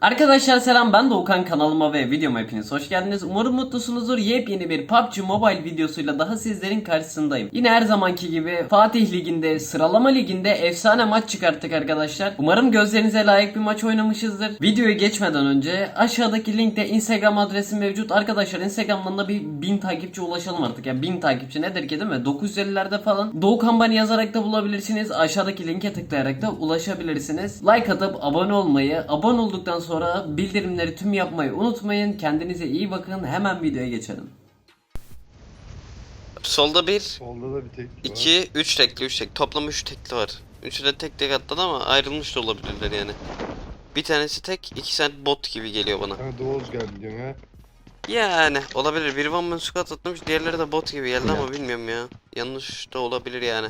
Arkadaşlar selam ben Doğukan kanalıma ve videoma hepiniz hoş geldiniz. Umarım mutlusunuzdur. Yepyeni bir PUBG Mobile videosuyla daha sizlerin karşısındayım. Yine her zamanki gibi Fatih Ligi'nde sıralama liginde efsane maç çıkarttık arkadaşlar. Umarım gözlerinize layık bir maç oynamışızdır. Videoya geçmeden önce aşağıdaki linkte Instagram adresim mevcut. Arkadaşlar Instagram'dan da bir 1000 takipçi ulaşalım artık. Ya 1000 takipçi nedir ki değil mi? 950'lerde falan. Doğukan Bani yazarak da bulabilirsiniz. Aşağıdaki linke tıklayarak da ulaşabilirsiniz. Like atıp abone olmayı, abone olduktan sonra bildirimleri tüm yapmayı unutmayın. Kendinize iyi bakın. Hemen videoya geçelim. Solda bir, Solda da bir tek var. iki, üç tekli, üç tek. Toplam üç tekli var. Üçü de tek tek atladı ama ayrılmış da olabilirler yani. Bir tanesi tek, iki tane bot gibi geliyor bana. Ha Doğuz geldi diyorsun ha. Yani olabilir. Biri one man squad atlamış, diğerleri de bot gibi geldi ama bilmiyorum ya. Yanlış da olabilir yani.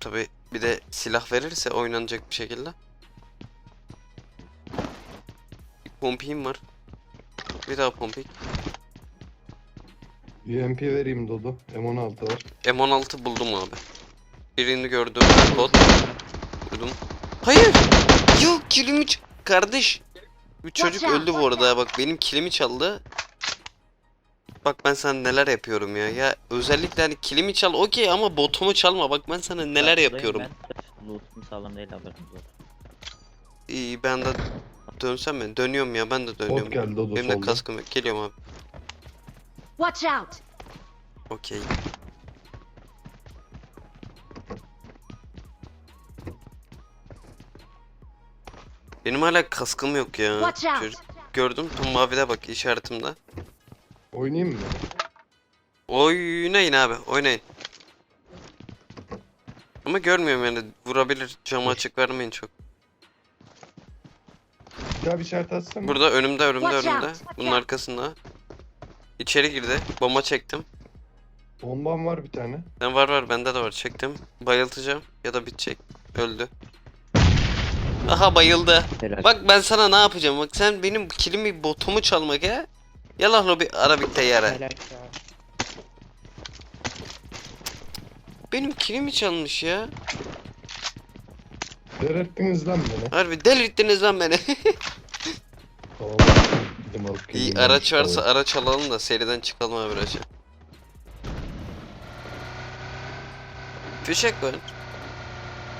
Tabi bir de silah verirse oynanacak bir şekilde. Bir pompim var. Bir daha pompik. UMP vereyim Dodo. M16 var. M16 buldum abi. Birini gördüm. Bot. Vurdum. Hayır. Yok kilimi ç- Kardeş. Bu çocuk öldü bu arada bak benim kilimi çaldı. Bak ben sana neler yapıyorum ya. Ya özellikle hani kilimi çal okey ama botumu çalma. Bak ben sana neler yapıyorum. Ben loot'um sağlam değil olsun. İyi ben de dönsem mi? Dönüyorum ya ben de dönüyorum. Bot geldi Dodo Benim de solda. kaskım yok. Geliyorum abi. Watch out! Okey. Benim hala kaskım yok ya. Watch out! Çocuk- gördüm. Tam mavide bak işaretimde. Oynayayım mı? Oynayın abi oynayın. Ama görmüyorum yani vurabilir camı açık vermeyin çok. Bir daha bir işaret atsana. Burada önümde önümde Watch önümde. watch Bunun out. arkasında. İçeri girdi. Bomba çektim. Bombam var bir tane. Ben var var bende de var çektim. Bayıltacağım ya da bitecek. Öldü. Aha bayıldı. Helal. Bak ben sana ne yapacağım. Bak sen benim kilimi botumu çalmak ya. Yalan lo bir Arabik teyyare. Benim kilimi çalmış ya. Delirttiniz lan beni. Harbi delirttiniz lan beni. Tamam. Alıp İyi geleyim. araç varsa Tamam. araç alalım da seriden çıkalım abi araca. Fişek var.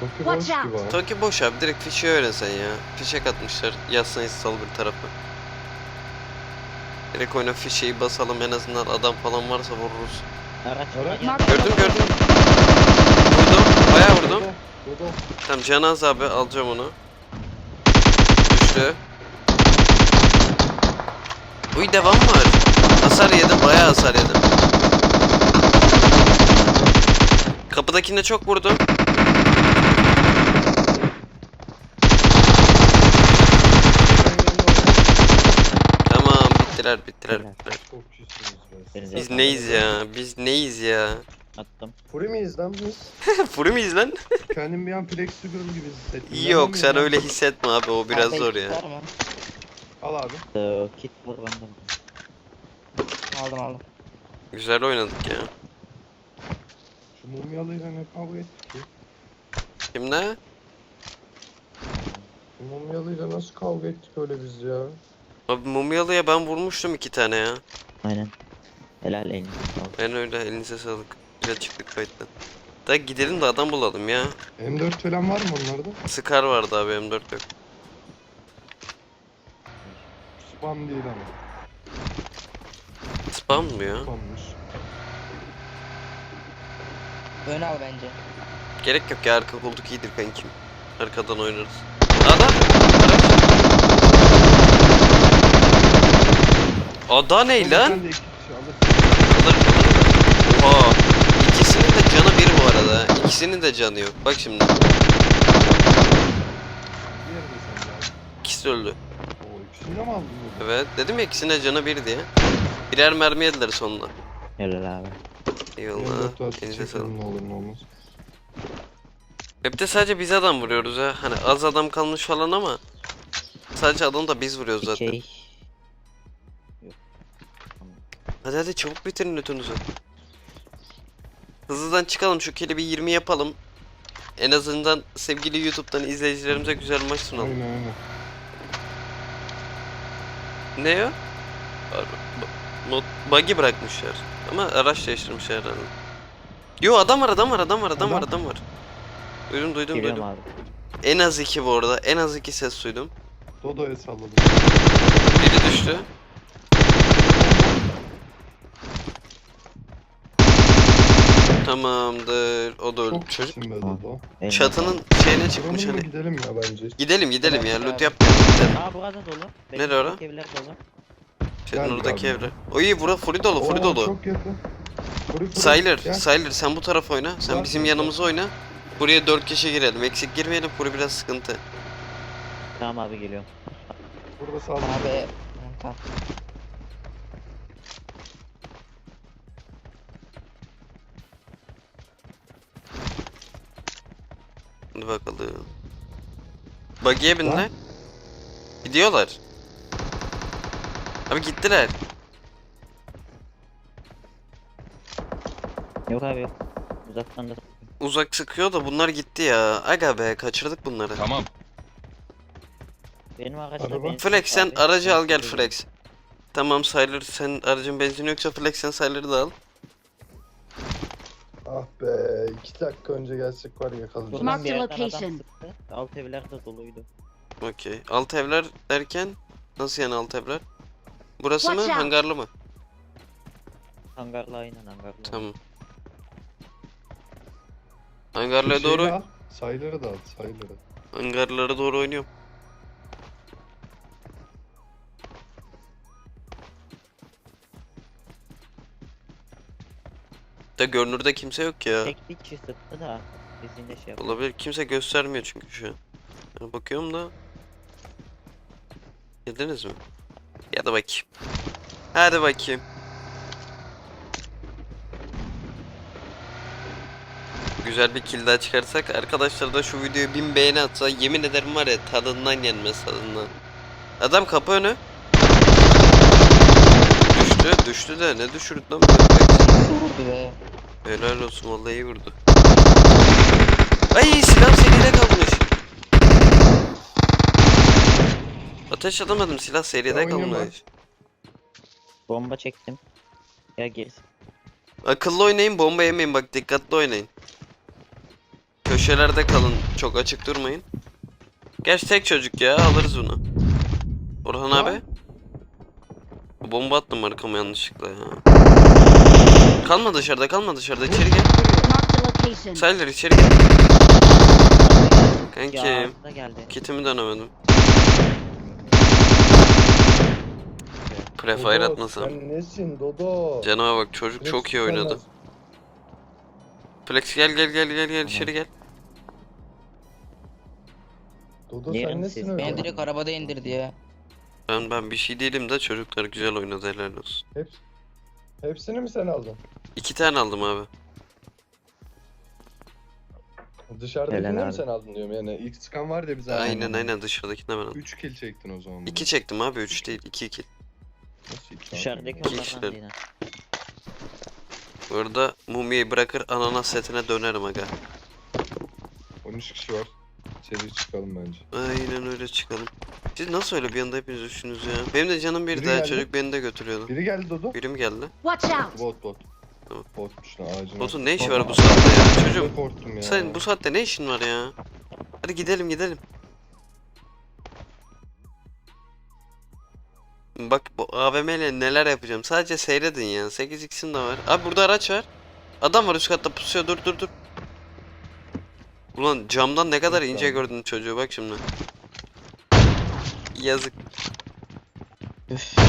Toki Watch boş gibi out. ha. Toki boş abi direkt fişeği öğrensen ya. Fişek atmışlar. Yazsın sal bir tarafı. Direkt oyuna fişeği basalım en azından adam falan varsa vururuz. Araç Araç. Gördüm gördüm. Vurdum. Bayağı vurdum. Dodo. Tamam Canaz abi alacağım onu. Düştü. Uy devam var. Hasar yedim bayağı hasar yedim. Kapıdakine çok vurdum. Tamam bittiler bittiler bittiler. Çok be. Biz neyiz ya? Biz neyiz ya? Attım. Furi miyiz lan biz? Furi miyiz lan? Kendim bir an Flex Girl gibi hissettim. Yok sen öyle hissetme abi o biraz zor ya. Var mı? Al abi. Ee, kit var bende. Aldım aldım. Güzel oynadık ya. Şu mumyalıyla ne kavga ettik ki? Kimle? Şu mumyalıyla nasıl kavga ettik öyle biz ya? Abi mumyalıya ben vurmuştum iki tane ya. Aynen. Helal elinize sağlık. Ben öyle elinize sağlık. Güzel çıktık kayıttan. Da gidelim de adam bulalım ya. M4 falan var mı onlarda? Scar vardı abi M4 yok. Spam değil ama. Spam mı ya? Spammış. Ön al bence. Gerek yok ya arka koltuk iyidir kankim. Arkadan oynarız. Adam! Ada ne lan? Sen de iki kişi. Alırım, alırım. Oha! İkisinin de canı bir bu arada. İkisinin de canı yok. Bak şimdi. İkisi öldü. İkisini mi aldın? Evet. Dedim ya ikisine canı bir diye. Birer mermi yediler sonunda. Helal abi. Eyvallah. M4 varsa Elinize sağlık. ne olur ne olmaz. Hep de sadece biz adam vuruyoruz ha. Hani az adam kalmış falan ama sadece adam da biz vuruyoruz zaten. Şey. Yok. Hadi hadi çabuk bitirin lütfunuzu. Hızlıdan çıkalım şu kili bir 20 yapalım. En azından sevgili YouTube'dan izleyicilerimize güzel maç sunalım. Aynen aynen. Ne o? Mod, buggy bırakmışlar. Ama araç değiştirmişler herhalde. Yo adam var adam var adam var adam var Adam. adam var. Duydum duydum Geliyorum duydum. abi. En az iki bu arada. En az iki ses duydum. Dodo'ya salladım. Biri düştü. Tamamdır. O da öldü. Çok Çocuk be Dodo. Çatının şeyine çıkmış mı hani. gidelim ya bence. Gidelim gidelim ya. Loot abi. yapmayalım. Gidelim. Aa burada dolu. Nerede ora? Bekleyin, Evler dolu. Senin Gel oradaki abi. evre. O iyi bura full dolu full Oo, dolu. Çok yakın. Furi, furi. Sayılır, Gel. sayılır. Sen bu tarafa oyna. Sen bizim yanımıza oyna. Buraya 4 kişi girelim. Eksik girmeyelim. Burası biraz sıkıntı. Tamam abi geliyorum. Burada sağlam. Abi. Tamam. Bakalım. Buggy'e bindiler. Lan. Gidiyorlar. Abi gittiler. Yok abi yok. Uzaktan da Uzak sıkıyor da bunlar gitti ya. Aga be kaçırdık bunları. Tamam. benim araçta Araba. benzin Flex sen abi. aracı al gel Benzin Flex. Tamam Sayılır sen aracın benzini yoksa Flex sen Sayılır'ı da al. Ah be. İki dakika önce gelsek var ya yakalayacağız. Buradan Mark bir the yerden adam location. sıktı. Alt evler de doluydu. Okey. Alt evler derken nasıl yani alt evler? Burası mı Watch out. hangarlı mı? Hangarla aynen hangarla. Tamam. Hangarlığa Şeyi doğru Sayıları da al. Sayıları. hangarlara doğru oynuyorum. Da görünürde kimse yok ya. Tek bir kişi sıktı da biz yine şey yapalım. Olabilir. Kimse göstermiyor çünkü şu an. Ben bakıyorum da. Geldiniz mi? Ya da bakayım. Hadi bakayım. Güzel bir kill daha çıkarsak arkadaşlar da şu videoya 1000 beğeni atsa yemin ederim var ya tadından yenmez tadından. Adam kapı önü. Düştü düştü de ne düşürdü lan? Vurdu be. Helal olsun vallahi iyi vurdu. Ay silah seride kalmış. Ateş atamadım silah seride oynayayım kalmış. Bomba çektim. Ya gerisi. Akıllı oynayın bomba yemeyin bak dikkatli oynayın. Köşelerde kalın çok açık durmayın. Gerçi tek çocuk ya alırız bunu. Orhan abi. Bomba attım arkama yanlışlıkla ya. Kalma dışarıda kalma dışarıda içeri gel. Sayılır içeri gel. Geldi. Kitimi dönemedim. Prefire Dodo, atmasam. Sen nesin Dodo? Canıma bak çocuk Flex çok iyi oynadı. az- Flex gel gel gel gel gel içeri gel. Dodo sen siz- nesin öyle? Beni direkt arabada indirdi ya. Ben ben bir şey değilim de çocuklar güzel oynadı helal olsun. Hep, hepsini mi sen aldın? İki tane aldım abi. Dışarıdakini Helal mi abi. sen aldın diyorum yani. İlk çıkan var ya bize. Aynen aynen dışarıdakine ben aldım. 3 kill çektin o zaman. İki çektim abi üç değil iki kill. Nasıl iki Dışarıdaki onlardan kişiler. değil. ha. Bu arada mumyayı bırakır ananas setine dönerim aga. 13 kişi var. İçeri çıkalım bence. Aynen öyle çıkalım. Siz nasıl öyle bir anda hepiniz üçünüz ya? Benim de canım bir Biri daha geldi. çocuk beni de götürüyordu. Biri geldi Dodo. Biri mi geldi? Watch out. Bot bot. Tamam. Botmuş lan ağacın. Botun ne işi var bu saatte ya? Çocuğum korktum ya. sen bu saatte ne işin var ya? Hadi gidelim gidelim. Bak bu AVM ile neler yapacağım. Sadece seyredin ya. 8x'im de var. Abi burada araç var. Adam var üst katta pusuyor. Dur dur dur. Ulan camdan ne kadar ince gördün çocuğu bak şimdi. Yazık. Üf. Abi.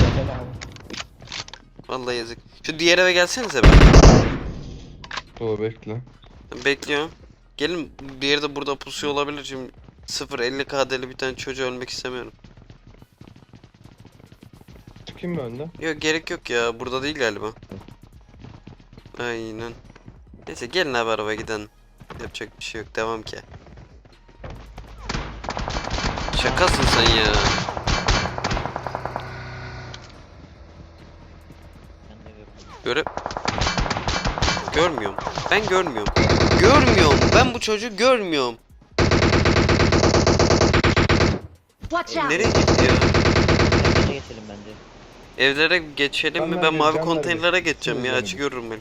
Vallahi yazık. Şu diğer eve gelsenize be. Dodo bekle. Bekliyorum. Gelin diğeri de burada pusuyor olabilir şimdi. 0-50 KD'li bir tane çocuğu ölmek istemiyorum. Çıkayım mı önden? Yok gerek yok ya. Burada değil galiba. Aynen. Neyse gelin abi araba gidelim. Yapacak bir şey yok. Devam ki. Şakasın sen ya. Ben. Göre... Görmüyorum. Ben görmüyorum. Görmüyorum. Ben bu çocuğu görmüyorum. Nereye gitti ya? Evlere geçelim bence. Evlere geçelim mi? Ben mavi konteynerlere geçeceğim ya. Açı görürüm beni.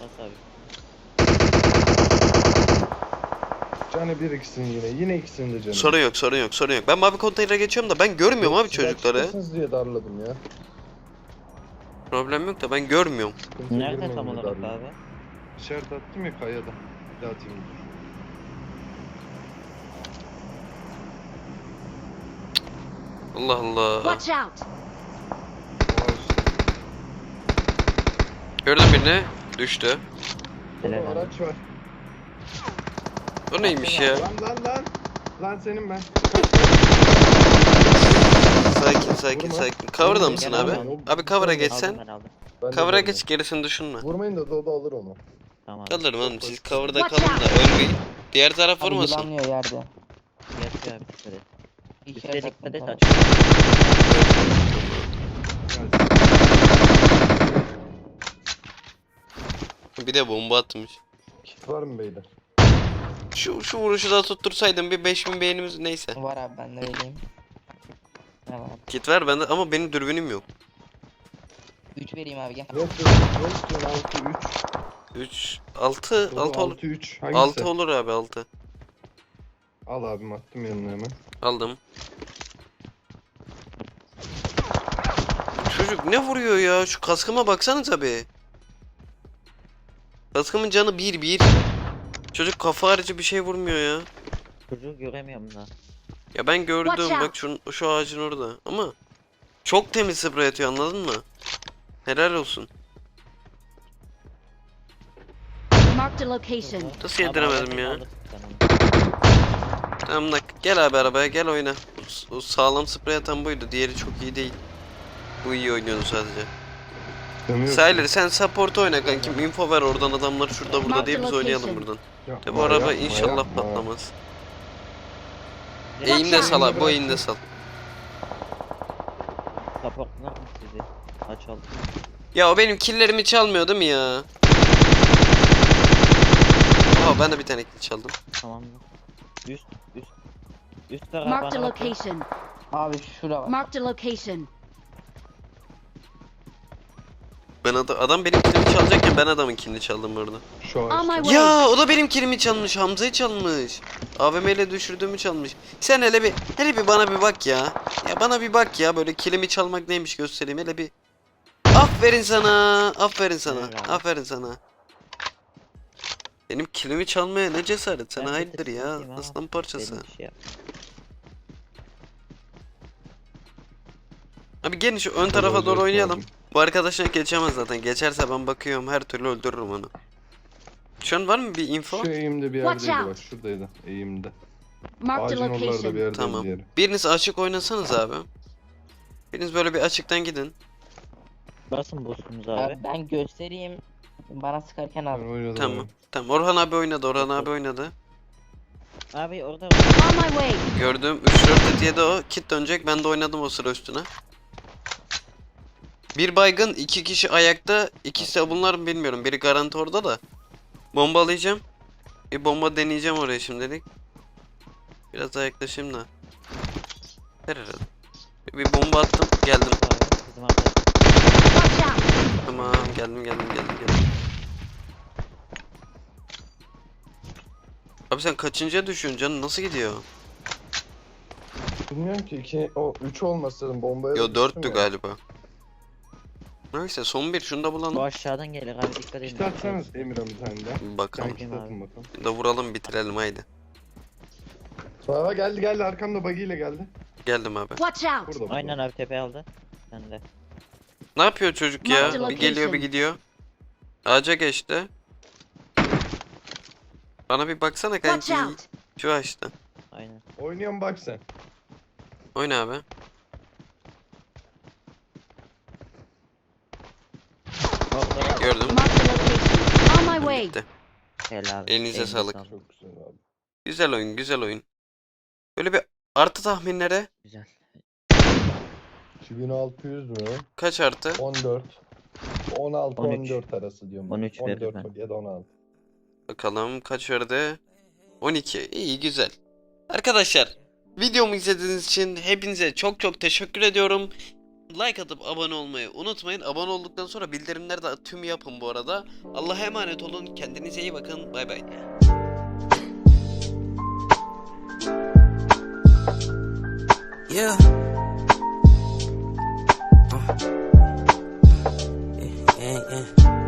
Bas abi. Canı bir ikisini yine. Yine ikisini de canı. Sorun yok, sorun yok, sorun yok. Ben mavi konteynere geçiyorum da ben görmüyorum abi Siz çocukları. açıktasınız diye darladım ya. Problem yok da ben görmüyorum. Sıkıntıya Nerede girmeyin tam diye olarak darladım. abi? İşaret attım ya kayada. Bir daha atayım. Allah Allah. Watch out! Aa, işte. Gördün birini. Düştü. Helal Oğlum, abi. araç var. O neymiş ya? Lan lan lan. Lan senin ben. Sakin sakin Vurma. sakin. Cover'da mısın Gel abi? abi. Abi cover'a Aldım geçsen. ben aldım. Ben de Cover'a vurmayayım. geç gerisini düşünme. Vurmayın da Dodo alır onu. Tamam. Kalırım oğlum siz cover'da kalın da ölmeyin. Diğer taraf Abi vurmasın. yılanlıyor yerde. Yatıyor abi dikkat et. İki Üstüne kere dikkat et taktım, aç. Bir de bomba atmış. Kit var mı beyler? Şu şu vuruşu da tuttursaydım bir 5000 beğenimiz neyse. Var abi ben de vereyim. Ne var? Kit ver bende ama benim dürbünüm yok. 3 vereyim abi gel. Yok yok. Yok yok 6 3. 3 6 6 olur. 6 3. Hangisi? 6 olur abi 6. Al abim attım yanına hemen. Aldım. Çocuk ne vuruyor ya? Şu kaskıma baksanıza be. Kaskımın canı 1 1. Çocuk kafa harici bir şey vurmuyor ya. Çocuğu göremiyorum da. Ya ben gördüm Watch bak şu, şu ağacın orada ama çok temiz sprey atıyor anladın mı? Helal olsun. Marked a location. Nasıl yediremedim ya? Tamam nak gel abi arabaya gel oyna. O, o sağlam sprey atan buydu diğeri çok iyi değil. Bu iyi oynuyordu sadece. Demiyorum. Sayılır sen support oyna kankim info ver oradan adamlar şurada burada diye biz oynayalım buradan. Yapma, De bu araba yapma, inşallah yapma. patlamaz. Eğimde out. sal abi bu Bırak. eğimde sal. Supportlar mı sizi? Aç al. Ya o benim killerimi çalmıyor değil mi ya? Aa ben de bir tane kill çaldım. Tamam? Üst üst. Üst taraf Marked a bana bakın. location. Abi şura var. Marked a location. Ben ada- adam benim killimi çalacakken ben adamın killini çaldım orada. Şu ağaçta. way. Ya o da benim kilimi çalmış. Hamza'yı çalmış. AVM ile düşürdüğümü çalmış. Sen hele bir hele bir bana bir bak ya. Ya bana bir bak ya böyle kilimi çalmak neymiş göstereyim hele bir. Aferin sana. Aferin sana. Eyvallah. Aferin sana. Benim kilimi çalmaya ne cesaret sana Ben hayırdır ya. Aslan parçası. Şey. Abi gelin şu ön tarafa doğru oynayalım. Bu arkadaşlar geçemez zaten. Geçerse ben bakıyorum her türlü öldürürüm onu. Şu an var mı bir info? Şu eğimde bir Watch yerdeydi out. bak şuradaydı eğimde. Marked a Ağacın oralarda bir location. yerdeydi Tamam. diğeri. Biriniz açık oynasanız abi. Biriniz böyle bir açıktan gidin. Basın boostumuzu abi. Abi ben göstereyim. Bana sıkarken Ben abi. oynadım. Tamam. abi. Tamam. Orhan abi oynadı. Orhan abi oynadı. Abi orada On my way. Gördüm. 3 4 yedi o. Kit dönecek. Ben de oynadım o sıra üstüne. Bir baygın, iki kişi ayakta. İkisi bunlar bilmiyorum. Biri garanti orada da. Bombalayacağım. Bir bomba deneyeceğim oraya şimdilik. Biraz daha yaklaşayım da. Herhalde. Bir bomba attım. Geldim. Tamam. Geldim geldim geldim geldim. Abi sen kaçıncıya düşüyorsun canım? Nasıl gidiyor? Bilmiyorum ki iki, o 3 olmasın bombaya Yo düştüm dörttü ya. galiba. Neyse son bir şunu da bulalım. Bu aşağıdan gelir abi dikkat edin. Kit atsanız Emir'e bir tane daha. Bakalım. atın bakalım. Bir de vuralım bitirelim haydi. Aa geldi geldi arkamda buggy ile geldi. Geldim abi. Watch out. Burada burada. Aynen abi tepe aldı. Sen de. Ne yapıyor çocuk Marked ya? Bir geliyor bir location. gidiyor. Ağaca geçti. Bana bir baksana Watch kanki. out. Şu açtı. Aynen. Oynuyorum bak sen. Oyna abi. Orada Gördüm. Marked a way. Bitti. Gel abi. Elinize sağlık. Çok güzel abi. Güzel oyun, güzel oyun. Böyle bir artı tahminlere Güzel. 2600 mü? kaç artı? 14. 16 13. 14 arası diyorum. ben. 13 veririm 14 ya da 16. Bakalım kaç verdi? 12. İyi güzel. Arkadaşlar videomu izlediğiniz için hepinize çok çok teşekkür ediyorum like atıp abone olmayı unutmayın. Abone olduktan sonra bildirimleri de tüm yapın bu arada. Allah'a emanet olun. Kendinize iyi bakın. Bay bay. Yeah. Uh. Yeah, yeah, yeah.